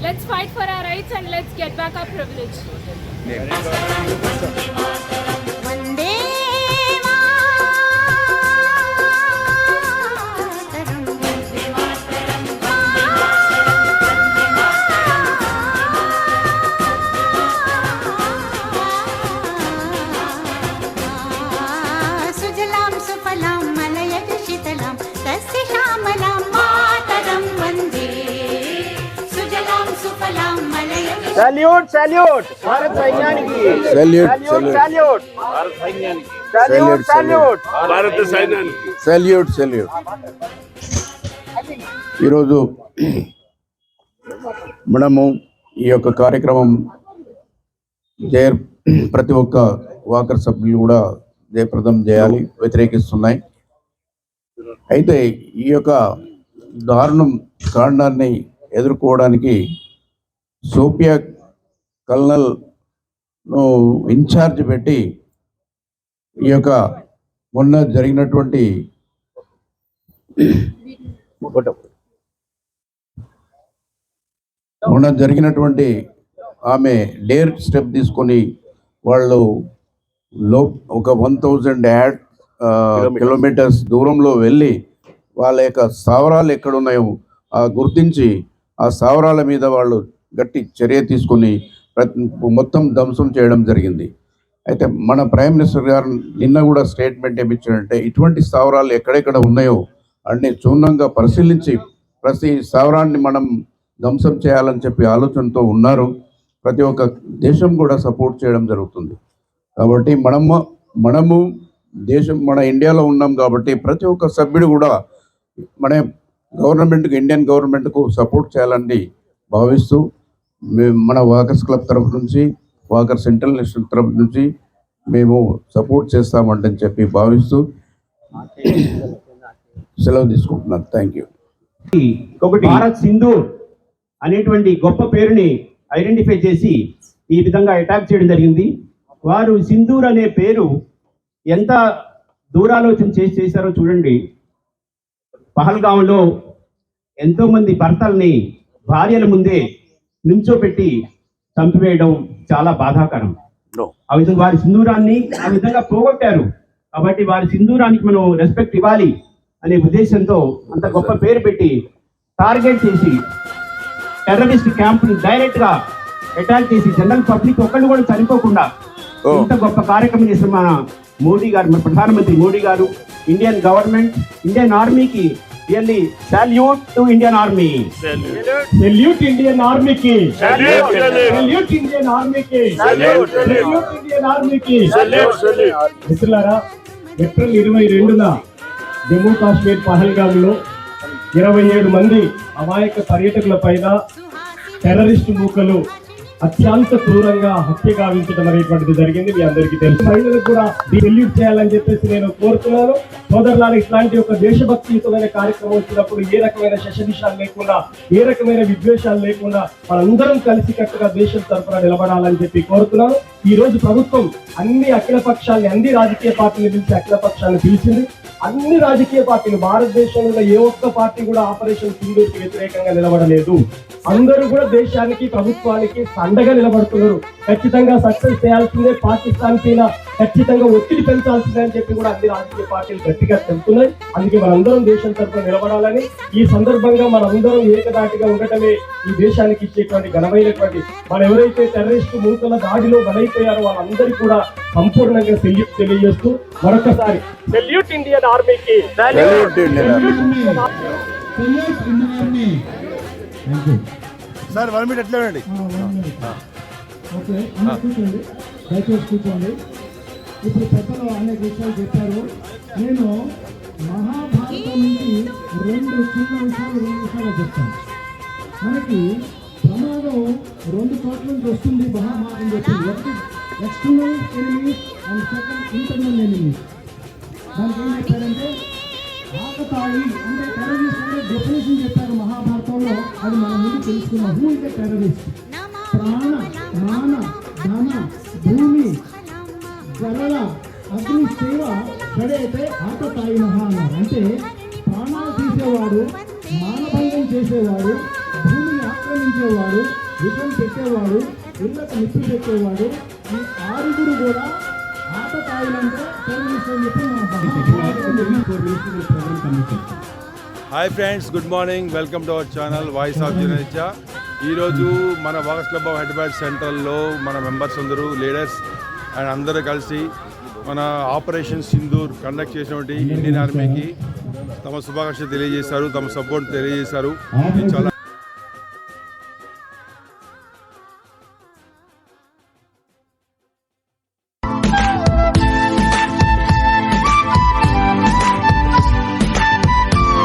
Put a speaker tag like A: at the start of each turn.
A: Let's fight for our rights and let's get back our privilege.
B: मलयज
C: salute salute భారత సైన్యానికి
D: Salute,
C: salute
D: salute.
C: Salute భారత సైన్యానికి salute salute
D: భారత సైన్యానికి salute salute ఈరోజు మనము ఈ యొక్క కార్యక్రమం జయ ప్రతి ఒక్క వాకర్ సభ్యులు కూడా జయప్రదం చేయాలి వ్యతిరేకిస్తున్నాయి అయితే ఈ యొక్క దారుణం కాండాన్ని ఎదుర్కోవడానికి సోపియా కల్నల్ను ఇన్ఛార్జ్ పెట్టి ఈ యొక్క మొన్న జరిగినటువంటి మొన్న జరిగినటువంటి ఆమె డేర్ స్టెప్ తీసుకొని వాళ్ళు లో ఒక వన్ థౌజండ్ యాడ్ కిలోమీటర్స్ దూరంలో వెళ్ళి వాళ్ళ యొక్క స్థావరాలు ఎక్కడున్నాయో ఆ గుర్తించి ఆ స్థావరాల మీద వాళ్ళు గట్టి చర్య తీసుకొని మొత్తం ధ్వంసం చేయడం జరిగింది. అయితే మన ప్రైమ్ మినిస్టర్ గారు నిన్న కూడా స్టేట్మెంట్ ఏమిచ్చారంటే ఇటువంటి స్థావరాలు ఎక్కడెక్కడ ఉన్నాయో అన్ని క్షుణ్ణంగా పరిశీలించి ప్రతి స్థావరాన్ని మనం ధ్వంసం చేయాలని చెప్పి ఆలోచనతో ఉన్నారు. ప్రతి ఒక్క దేశం కూడా సపోర్ట్ చేయడం జరుగుతుంది. కాబట్టి మనము మనము దేశం మన ఇండియాలో ఉన్నాం కాబట్టి ప్రతి ఒక్క సభ్యుడు కూడా మన గవర్నమెంట్కి ఇండియన్ గవర్నమెంట్కు సపోర్ట్ చేయాలని భావిస్తూ మేము మన వాకర్స్ క్లబ్ తరఫు నుంచి వాకర్స్ ఇంటర్నేషనల్ తరఫు నుంచి మేము సపోర్ట్ చేస్తామంటే చెప్పి భావిస్తూ సెలవు తీసుకుంటున్నాను. థ్యాంక్ యూ
E: ఒకటి భారత్ సింధూర్ అనేటువంటి గొప్ప పేరుని ఐడెంటిఫై చేసి ఈ విధంగా అటాక్ చేయడం జరిగింది. వారు సింధూర్ అనే పేరు ఎంత దూరాలోచన చేసి చేశారో చూడండి. పహల్గాంలో ఎంతో మంది భర్తల్ని భార్యల ముందే నించోపెట్టి చంపివేయడం చాలా బాధాకరం. ఆ విధంగా వారి సింధూరాన్ని ఆ విధంగా పోగొట్టారు. కాబట్టి వారి సింధూరానికి మనం రెస్పెక్ట్ ఇవ్వాలి అనే ఉద్దేశంతో అంత గొప్ప పేరు పెట్టి టార్గెట్ చేసి టెర్రరిస్ట్ డైరెక్ట్గా అటాక్ చేసి జనరల్ పబ్లిక్ ఒక్కళ్ళు కూడా చనిపోకుండా ఇంత గొప్ప కార్యక్రమం చేసిన మన మోడీ గారు మన ప్రధానమంత్రి Modi garu Indian government Indian ఆర్మీకి really salute to Indian army salute Indian ఆర్మీకి సెల్యూట్ ఇండియన్ ఆర్మీకి సెల్యూట్ ఇండియన్ ఆర్మీకి మిత్రులారా ఏప్రిల్ ఇరవై రెండున జమ్మూ కాశ్మీర్ పహల్గామ్లో ఇరవై ఏడు మంది అమాయక పర్యటకుల పైన టెర్రరిస్ట్ మూకలు అత్యంత క్రూరంగా హత్య గావించడం అనేటువంటిది జరిగింది. మీ అందరికీ తెలుసు. మహిళలకు కూడా సెల్యూట్ చేయాలని చెప్పేసి నేను కోరుతున్నాను. సోదరులారా ఇట్లాంటి ఒక దేశభక్తియుతమైన కార్యక్రమం వచ్చినప్పుడు ఏ రకమైన శశనిషాలు లేకుండా ఏ రకమైన విద్వేషాలు లేకుండా మనందరం కలిసికట్టుగా దేశం తరఫున నిలబడాలని చెప్పి కోరుతున్నాను. ఈ రోజు ప్రభుత్వం అన్ని అఖిల పక్షాలని అన్ని రాజకీయ పార్టీలు పిలిచి అఖిల పక్షాలను పిలిచింది. అన్ని రాజకీయ పార్టీలు భారతదేశంలో ఏ ఒక్క పార్టీ కూడా ఆపరేషన్ సింధూర్కి వ్యతిరేకంగా నిలబడలేదు. అందరూ కూడా దేశానికి ప్రభుత్వానికి అండగా నిలబడుతున్నారు. ఖచ్చితంగా సక్సెస్ చేయాల్సిందే పాకిస్తాన్ పైన ఖచ్చితంగా ఒత్తిడి పెంచాల్సిందే అని చెప్పి కూడా అన్ని రాజకీయ పార్టీలు గట్టిగా చెబుతున్నాయి. అందుకే మనందరం దేశం తరఫున నిలబడాలని ఈ సందర్భంగా మనందరం ఏకదాటిగా ఉండటమే ఈ దేశానికి ఇచ్చేటువంటి ఘనమైనటువంటి మనం ఎవరైతే టెర్రరిస్ట్ మూకల దాడిలో బలైపోయారో వాళ్ళందరికీ కూడా సంపూర్ణంగా సెల్యూట్ తెలియజేస్తూ మరొకసారి సెల్యూట్ ఇండియన్ ఆర్మీకి.
D: Salute Indian
C: sir one minute ఎట్లా ఉండండి.
F: ఓకే అందరూ కూర్చోండి. దయచేసి కూర్చోండి. ఇప్పుడు పెద్దలు అనేక విషయాలు చెప్పారు. నేను మహాభారతం నుంచి రెండు చిన్న విషయాలు రెండు విషయాలు చెప్తాను. మనకి ప్రమాదం రెండు చోట్ల నుంచి వస్తుంది మహాభారతం చెప్పింది ఒకటి external enemies and second internal enemies దానికి ఏం చెప్పారంటే ఆకతాయి అంటే టెర్రరిస్ట్ అంటే డెఫినేషన్ చెప్పారు మహాభారతంలో. అది మన ముందు తెలుసుకున్నాం హూ ఇస్ టెర్రరిస్ట్ ప్రాణ మాన ధన భూమి గరళ అగ్ని సేవ గడైతే ఆకతాయి మహా అన్నారు అంటే ప్రాణాలు తీసేవాడు మానభంగం చేసేవాడు భూమిని ఆక్రమించేవాడు విషం పెట్టేవాడు ఇళ్ళకు నిప్పు పెట్టేవాడు ఈ ఆరుగురు కూడా ఆకతాయిలంటే టెర్రరిస్ట్ చెప్పి
G: hi friends good morning. Welcome to our channel voice of జనరిచా. ఈరోజు మన వాగస్ క్లబ్ ఆఫ్ హైదరాబాద్ సెంట్రల్లో మన మెంబర్స్ అందరూ లీడర్స్ అండ్ అందరూ కలిసి మన ఆపరేషన్ సింధూర్ కండక్ట్ చేసినటువంటి ఇండియన్ ఆర్మీకి తమ శుభాకాంక్షలు తెలియజేశారు తమ సపోర్ట్ తెలియజేశారు. చాలా